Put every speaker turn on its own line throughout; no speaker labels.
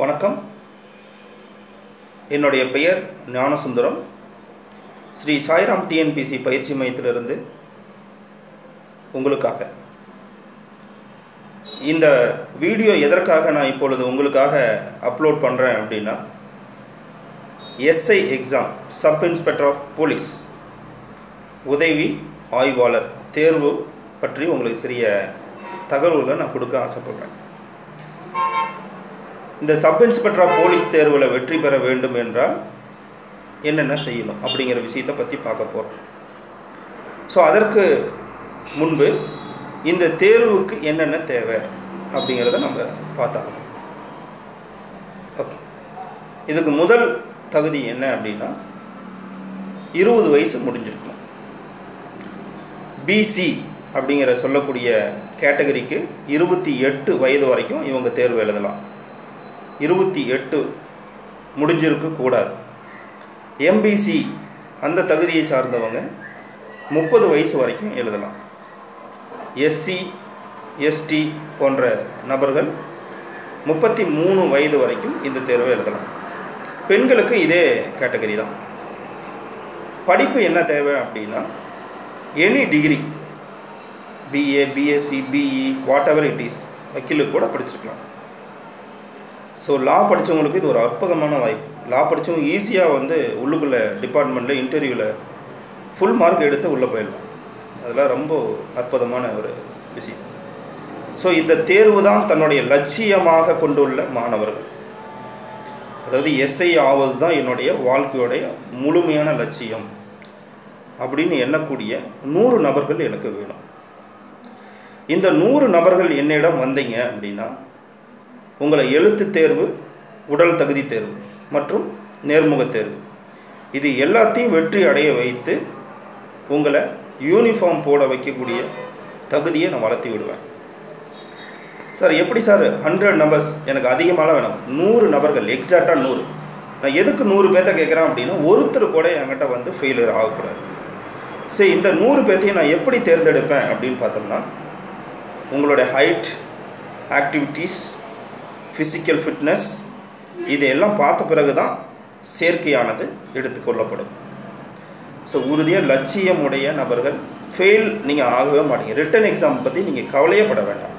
வணக்கம். என்னுடைய பெயர் ஞானசுந்தரம். ஸ்ரீ சாய்ராம் டிஎன்பிசி பயிற்சி மையத்திலிருந்து உங்களுக்காக. இந்த வீடியோ எதற்காக நான் இப்பொழுது உங்களுக்காக அப்லோட் பண்ணுறேன் அப்படின்னா SI exam sub inspector of police உதவி ஆய்வாளர் தேர்வு பற்றி உங்களுக்கு சிறிய தகவல்களை நான் கொடுக்க ஆசைப்படுறேன். இந்த சப் இன்ஸ்பெக்டராக போலீஸ் தேர்வில் வெற்றி பெற வேண்டும் என்றால் என்னென்ன செய்யணும் அப்படிங்கிற விஷயத்தை பற்றி பார்க்க போகிறோம் ஸோ அதற்கு முன்பு இந்த தேர்வுக்கு என்னென்ன தேவை அப்படிங்கிறத நம்ம பார்த்தாகணும். ஓகே இதுக்கு முதல் தகுதி என்ன அப்படின்னா இருபது வயசு முடிஞ்சிருக்கணும். பிசி அப்படிங்கிற சொல்லக்கூடிய கேட்டகரிக்கு இருபத்தி எட்டு வயது வரைக்கும் இவங்க தேர்வு எழுதலாம். இருபத்தி எட்டு முடிஞ்சிருக்க கூடாது. எம்பிசி அந்த தகுதியை சார்ந்தவங்க முப்பது வயசு வரைக்கும் எழுதலாம். எஸ்சி எஸ்டி போன்ற நபர்கள் முப்பத்தி மூணு வயது வரைக்கும் இந்த தேர்வை எழுதலாம். பெண்களுக்கு இதே கேட்டகரி தான். படிப்பு என்ன தேவை அப்படின்னா any degree BA BSc BE whatever it is வக்கீலுக்கு கூட படிச்சிருக்கலாம். ஸோ லா படித்தவங்களுக்கு இது ஒரு அற்புதமான வாய்ப்பு. லா படித்தவங்க ஈஸியாக வந்து உள்ளுக்குள்ளே டிபார்ட்மெண்ட்டில் இன்டர்வியூவில் ஃபுல் மார்க் எடுத்து உள்ளே போயிடலாம். அதெல்லாம் ரொம்ப அற்புதமான ஒரு விஷயம். ஸோ இந்த தேர்வு தான் தன்னுடைய லட்சியமாக கொண்டுள்ள மாணவர்கள். அதாவது எஸ்ஐ ஆவது தான் என்னுடைய வாழ்க்கையுடைய முழுமையான லட்சியம் அப்படின்னு எண்ணக்கூடிய நூறு நபர்கள் எனக்கு வேணும். இந்த நூறு நபர்கள் என்னிடம் வந்தீங்க அப்படின்னா உங்களை எழுத்து தேர்வு உடல் தகுதி தேர்வு மற்றும் நேர்முக தேர்வு. இது எல்லாத்தையும் வெற்றி அடைய வைத்து உங்களை யூனிஃபார்ம் போட வைக்கக்கூடிய தகுதியை நான் வளர்த்தி விடுவேன். சார் எப்படி சார் ஹண்ட்ரட் நம்பர்ஸ் எனக்கு அதிகமாக வேணும். நூறு நபர்கள் எக்ஸாக்டாக நூறு. நான் எதுக்கு நூறு பேர்த்த கேட்குறேன் அப்படின்னா ஒருத்தர் கூட என்கிட்ட வந்து ஃபெயிலியர் ஆகக்கூடாது. சரி இந்த நூறு பேர்த்தையும் நான் எப்படி தேர்ந்தெடுப்பேன் அப்படின்னு பார்த்தோம்னா உங்களுடைய ஹைட் ஆக்டிவிட்டீஸ் ஃபிசிக்கல் ஃபிட்னஸ் இதையெல்லாம் பார்த்த பிறகு தான் சேர்க்கையானது எடுத்துக்கொள்ளப்படும். ஸோ உறுதியாக லட்சியமுடைய நபர்கள் ஃபெயில் நீங்கள் ஆகவே மாட்டீங்க. ரிட்டன் எக்ஸாம் பற்றி நீங்கள் கவலையப்பட வேண்டாம்.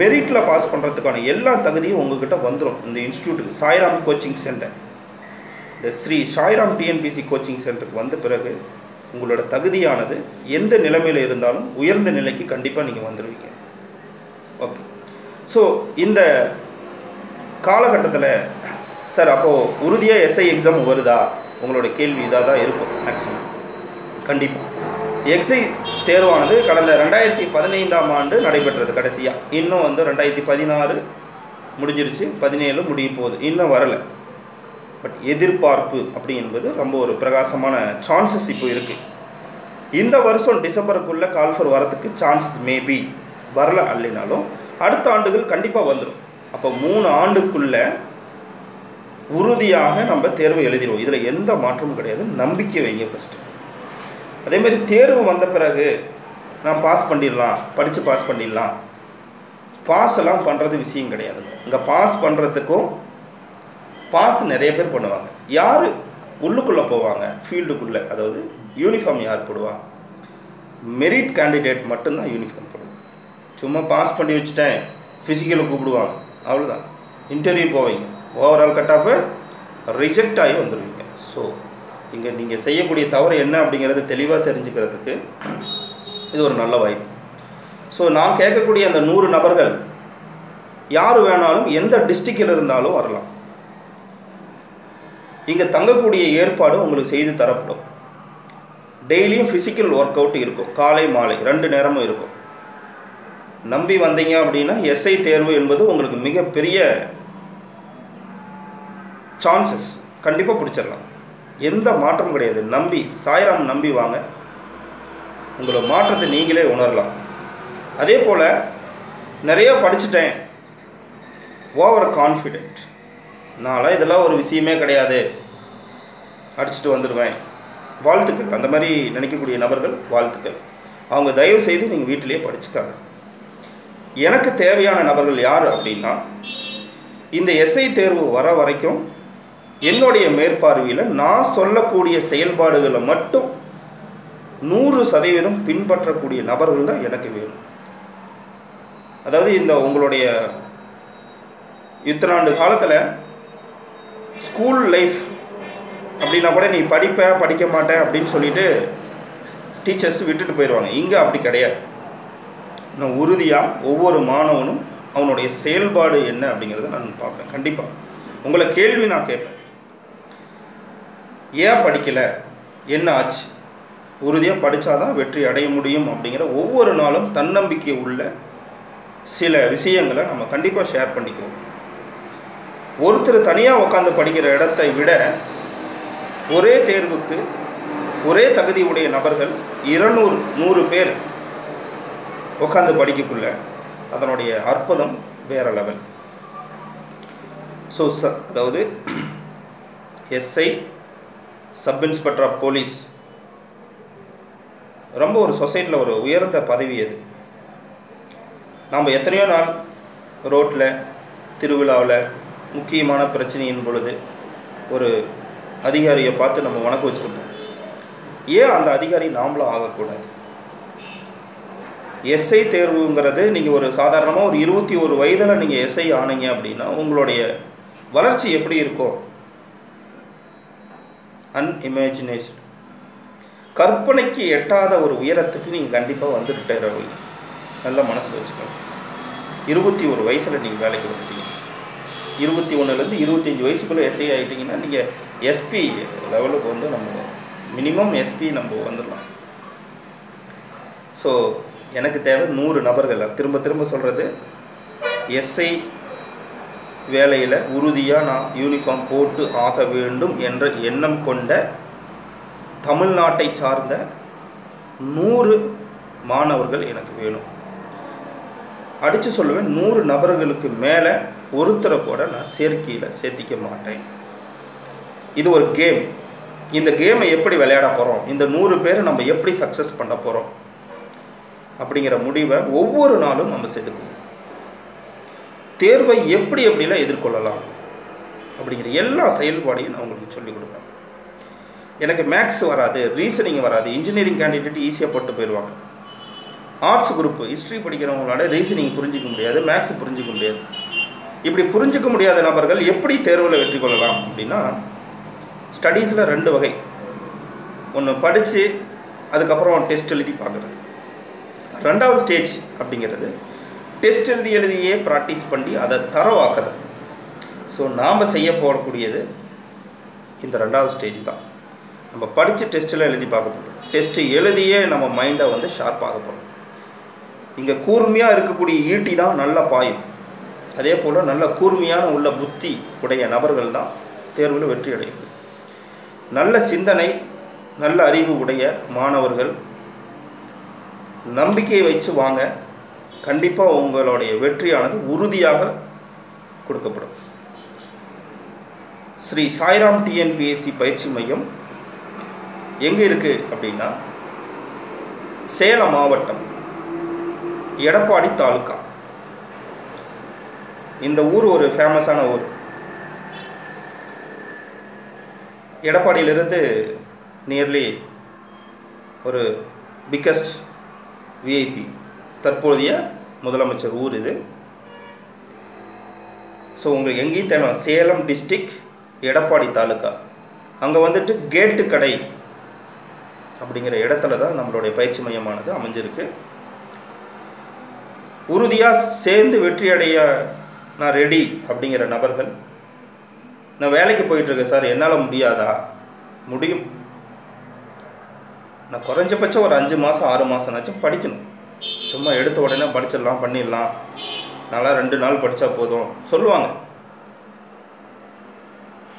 மெரிட்டில் பாஸ் பண்ணுறதுக்கான எல்லா தகுதியும் உங்ககிட்ட வந்துடும் இந்த இன்ஸ்டியூட்டுக்கு சாய்ராம் கோச்சிங் சென்டர் இந்த ஸ்ரீ சாய்ராம் டிஎன்பிசி கோச்சிங் சென்டருக்கு வந்த பிறகு உங்களோட தகுதியானது எந்த நிலைமையில் இருந்தாலும் உயர்ந்த நிலைக்கு கண்டிப்பாக நீங்கள் வந்துடுவீங்க ஓகே ஸோ இந்த காலகட்டத்தில் சார் அப்போது உறுதியாக எஸ்ஐ எக்ஸாம் வருதா? உங்களோட கேள்வி இதாக தான் இருக்கும் மேக்ஸிமம் கண்டிப்பாக எக்ஸை தேர்வானது கடந்த ரெண்டாயிரத்தி பதினைந்தாம் ஆண்டு நடைபெற்றது கடைசியாக இன்னும் வந்து ரெண்டாயிரத்தி பதினாறு முடிஞ்சிருச்சு பதினேழு முடிய போகுது. இன்னும் வரலை. பட் எதிர்பார்ப்பு அப்படி என்பது ரொம்ப ஒரு பிரகாசமான சான்சஸ் இப்போ இருக்குது இந்த வருஷம் டிசம்பருக்குள்ளே கால்ஃபர் வரத்துக்கு சான்சஸ் மேபி வரல அல்லினாலும் அடுத்த ஆண்டுகள் கண்டிப்பாக வந்துடும் அப்போ மூணு ஆண்டுக்குள்ளே உறுதியாக நம்ம தேர்வு எழுதிடுவோம். இதில் எந்த மாற்றமும் கிடையாது. நம்பிக்கை வைங்க ஃபஸ்ட்டு அதேமாதிரி தேர்வு வந்த பிறகு நான் பாஸ் பண்ணிடலாம். படித்து பாஸ் பண்ணிடலாம். பாஸ் எல்லாம் பண்ணுறது விஷயம் கிடையாது. இங்கே பாஸ் பண்ணுறதுக்கும் பாஸ் நிறைய பேர் பண்ணுவாங்க. யார் உள்ளுக்குள்ளே போவாங்க? ஃபீல்டுக்குள்ளே அதாவது யூனிஃபார்ம் யார் போடுவாங்க மெரிட் கேண்டிடேட் மட்டும்தான் யூனிஃபார்ம் போடுவாங்க சும்மா பாஸ் பண்ணி வச்சுட்டேன். ஃபிசிக்கலில் கூப்பிடுவாங்க. அவ்வளோதான் இன்டர்வியூ போவீங்க. ஓவரால் கட்டாப்பு ரிஜெக்ட் ஆகி வந்துடுவீங்க ஸோ இங்கே நீங்கள் செய்யக்கூடிய தவறு என்ன அப்படிங்கிறத தெளிவாக தெரிஞ்சுக்கிறதுக்கு இது ஒரு நல்ல வாய்ப்பு. ஸோ நான் கேட்கக்கூடிய அந்த நூறு நபர்கள் யார் வேணாலும் எந்த டிஸ்ட்ரிக்டில் இருந்தாலும் வரலாம். இங்கே தங்கக்கூடிய ஏற்பாடு உங்களுக்கு செய்து தரப்படும். டெய்லியும் ஃபிசிக்கல் ஒர்க் அவுட் இருக்கும். காலை மாலை ரெண்டு நேரமும் இருக்கும். நம்பி வந்தீங்க அப்படின்னா எஸ்ஐ தேர்வு என்பது உங்களுக்கு மிகப்பெரிய சான்சஸ் கண்டிப்பாக பிடிச்சிடலாம். எந்த மாற்றம் கிடையாது. நம்பி சாய்ராம் நம்பி வாங்க. உங்களோட மாற்றத்தை நீங்களே உணரலாம். அதே போல் நிறைய படிச்சுட்டேன். ஓவர் கான்ஃபிடென்ட் நான்லாம் இதெல்லாம் ஒரு விஷயமே கிடையாது. அடிச்சுட்டு வந்துடுவேன் வாழ்த்துக்கள். அந்த மாதிரி நினைக்கக்கூடிய நபர்கள் வாழ்த்துக்கள். அவங்க தயவு செய்து நீங்கள் வீட்டிலேயே படிச்சுக்காங்க. எனக்கு தேவையான நபர்கள் யார் அப்படின்னா இந்த எஸ்ஐ தேர்வு வர வரைக்கும் என்னுடைய மேற்பார்வையில் நான் சொல்லக்கூடிய செயல்பாடுகளை மட்டும் நூறு சதவீதம் பின்பற்றக்கூடிய நபர்கள் தான் எனக்கு வேணும். அதாவது இந்த உங்களுடைய இத்தனாண்டு காலத்தில் ஸ்கூல் லைஃப் அப்படின்னா கூட நீ படிப்ப படிக்க மாட்டேன் அப்படின்னு சொல்லிட்டு டீச்சர்ஸ் விட்டுட்டு போயிடுவாங்க இங்கே அப்படி கிடையாது. நான் உறுதியாக ஒவ்வொரு மாணவனும் அவனுடைய செயல்பாடு என்ன அப்படிங்கிறத நான் பார்ப்பேன். கண்டிப்பாக உங்களை கேள்வி நான் கேட்பேன். ஏன் படிக்கலை? என்ன ஆச்சு? உறுதியாக படித்தாதான் வெற்றி அடைய முடியும் அப்படிங்கிற ஒவ்வொரு நாளும் தன்னம்பிக்கை உள்ள சில விஷயங்களை நம்ம கண்டிப்பாக ஷேர் பண்ணிக்குவோம். ஒருத்தர் தனியாக உட்காந்து படிக்கிற இடத்தை விட ஒரே தேர்வுக்கு ஒரே தகுதியுடைய நபர்கள் இருநூறு நூறு பேர் உட்காந்து படிக்கக்குள்ள அதனுடைய அற்புதம் வேற லெவல் ஸோ ச அதாவது SI sub inspector of police ரொம்ப ஒரு சொசைட்டியில் ஒரு உயர்ந்த பதவி அது நாம் எத்தனையோ நாள் ரோட்டில் திருவிழாவில் முக்கியமான பிரச்சனையின் பொழுது ஒரு அதிகாரியை பார்த்து நம்ம வணக்கம் வச்சுருப்போம். ஏன் அந்த அதிகாரி நாமளும் ஆகக்கூடாது? எஸ்ஐ தேர்வுங்கிறது நீங்கள் ஒரு சாதாரணமாக ஒரு இருபத்தி ஒரு வயதில் நீங்கள் எஸ்ஐ ஆனீங்க அப்படின்னா உங்களுடைய வளர்ச்சி எப்படி இருக்கும்? அன்இமேஜினேஷன் கற்பனைக்கு எட்டாத ஒரு உயரத்துக்கு நீங்கள் கண்டிப்பாக வந்துட்டு ரவி நல்ல மனசில் வச்சுக்கணும் இருபத்தி ஒரு வயசில் நீங்கள் வேலைக்கு வந்துட்டீங்க. இருபத்தி ஒன்றுலேருந்து இருபத்தஞ்சி வயசுக்குள்ளே எஸ்ஐ ஆகிட்டிங்கன்னா நீங்கள் எஸ்பி லெவலுக்கு வந்து நம்ம மினிமம் எஸ்பி நம்ம வந்துடலாம். ஸோ எனக்கு தேவை நூறு நபர்கள். திரும்ப திரும்ப சொல்கிறது எஸ்ஐ வேலையில் உறுதியாக நான் யூனிஃபார்ம் போட்டு ஆக வேண்டும் என்ற எண்ணம் கொண்ட தமிழ்நாட்டை சார்ந்த நூறு மாணவர்கள் எனக்கு வேணும். அடித்து சொல்லுவேன் நூறு நபர்களுக்கு மேலே ஒருத்தரை கூட நான் சேர்க்கையில் சேர்த்திக்க மாட்டேன். இது ஒரு கேம் இந்த கேமை எப்படி விளையாட போகிறோம் இந்த நூறு பேரை நம்ம எப்படி சக்ஸஸ் பண்ண போகிறோம் அப்படிங்கிற முடிவை ஒவ்வொரு நாளும் நம்ம செதுக்குவோம் தேர்வை எப்படி எப்படிலாம் எதிர்கொள்ளலாம் அப்படிங்கிற எல்லா செயல்பாடையும் நான் உங்களுக்கு சொல்லிக் கொடுப்பேன். எனக்கு மேக்ஸ் வராது ரீசனிங் வராது இன்ஜினியரிங் கேண்டிடேட் ஈஸியாக போட்டு போயிடுவாங்க. ஆர்ட்ஸ் குரூப் ஹிஸ்ட்ரி படிக்கிறவங்களால ரீசனிங் புரிஞ்சிக்க முடியாது மேக்ஸ் புரிஞ்சிக்க முடியாது. இப்படி புரிஞ்சிக்க முடியாத நபர்கள் எப்படி தேர்வில் வெற்றி கொள்ளலாம் அப்படின்னா ஸ்டடீஸில் ரெண்டு வகை. ஒன்று படித்து அதுக்கப்புறம் டெஸ்ட் எழுதி பார்க்குறது. ரெண்டாவது ஸ்டேஜ் அப்படிங்கிறது டெஸ்ட் எழுதி எழுதியே ப்ராக்டிஸ் பண்ணி அதை தரவாக்குறது. ஸோ நாம் செய்ய போடக்கூடியது இந்த ரெண்டாவது ஸ்டேஜ் தான். நம்ம படித்து டெஸ்ட்டில் எழுதி பார்க்க போகிறோம் டெஸ்ட்டு எழுதியே நம்ம மைண்டை வந்து ஷார்ப்பாக போகிறோம் இங்கே கூர்மையாக இருக்கக்கூடிய ஈட்டி தான் நல்லா பாயும். அதே போல் நல்ல கூர்மையான உள்ள புத்தி உடைய நபர்கள் தான் தேர்வில் வெற்றி அடையும். நல்ல சிந்தனை நல்ல அறிவு உடைய மாணவர்கள் நம்பிக்கையை வச்சு வாங்க கண்டிப்பாக உங்களுடைய வெற்றியானது உறுதியாக கொடுக்கப்படும். ஸ்ரீ சாய்ராம் டிஎன்பிஎஸ்சி பயிற்சி மையம் எங்கே இருக்குது அப்படின்னா சேலம் மாவட்டம் எடப்பாடி தாலுக்கா இந்த ஊர் ஒரு ஃபேமஸான ஊர். எடப்பாடியிலிருந்து நியர்லி ஒரு பிக்கஸ்ட் விஐபி தற்போதைய முதலமைச்சர் ஊர் இது. ஸோ உங்களுக்கு எங்கேயும் தேவை சேலம் டிஸ்ட்ரிக் எடப்பாடி தாலுக்கா அங்கே வந்துட்டு கேட்டு கடை அப்படிங்கிற இடத்துல தான் நம்மளுடைய பயிற்சி மையமானது அமைஞ்சிருக்கு. உறுதியாக சேர்ந்து வெற்றி அடைய நான் ரெடி அப்படிங்கிற நபர்கள். நான் வேலைக்கு போயிட்டுருக்கேன் சார். என்னால் முடியாதா? முடியும். நான் குறைஞ்சபட்சம் ஒரு அஞ்சு மாதம் ஆறு மாதம்னாச்சும் படிக்கணும். சும்மா எடுத்த உடனே படிச்சிடலாம் பண்ணிடலாம். நல்லா ரெண்டு நாள் படித்தா போதும். சொல்லுவாங்க.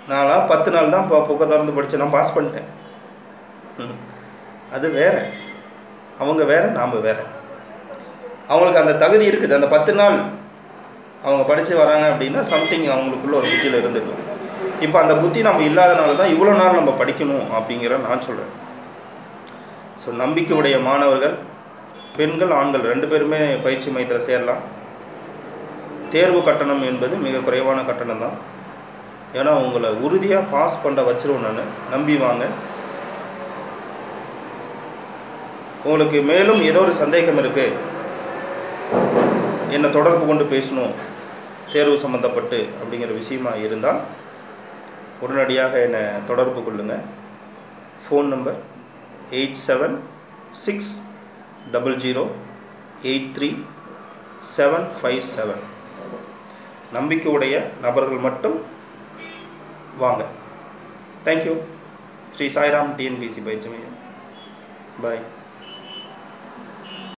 நான்லாம் பத்து நாள் தான் இப்போ புக்கை திறந்து படித்து நான் பாஸ் பண்ணிட்டேன். ம். அது வேற. அவங்க வேறு நாம் வேறு. அவங்களுக்கு அந்த தகுதி இருக்குது. அந்த பத்து நாள் அவங்க படித்து வராங்க அப்படின்னா சம்திங் அவங்களுக்குள்ள ஒரு புத்தியில் இருந்துருக்கும். இப்போ அந்த புத்தி நம்ம இல்லாதனால தான் இவ்வளோ நாள் நம்ம படிக்கணும் அப்படிங்கிற நான் சொல்கிறேன் ஸோ நம்பிக்கையுடைய மாணவர்கள் பெண்கள் ஆண்கள் ரெண்டு பேருமே பயிற்சி மையத்தில் சேரலாம். தேர்வு கட்டணம் என்பது மிக குறைவான கட்டணம் தான். ஏன்னா உங்களை உறுதியாக பாஸ் பண்ண வச்சிருவோம் நான். நம்பி வாங்க. உங்களுக்கு மேலும் ஏதோ ஒரு சந்தேகம் இருக்குது என்னை தொடர்பு கொண்டு பேசணும் தேர்வு சம்மந்தப்பட்டு அப்படிங்கிற விஷயமா இருந்தால் உடனடியாக என்னை தொடர்பு கொள்ளுங்கள் phone number eight seven six double zero eight three seven five seven நம்பிக்கையுடைய நபர்கள் மட்டும் வாங்க. தேங்க்யூ ஸ்ரீ சாய்ராம் டிஎன்பிசி பயிற்சி மையம். பாய்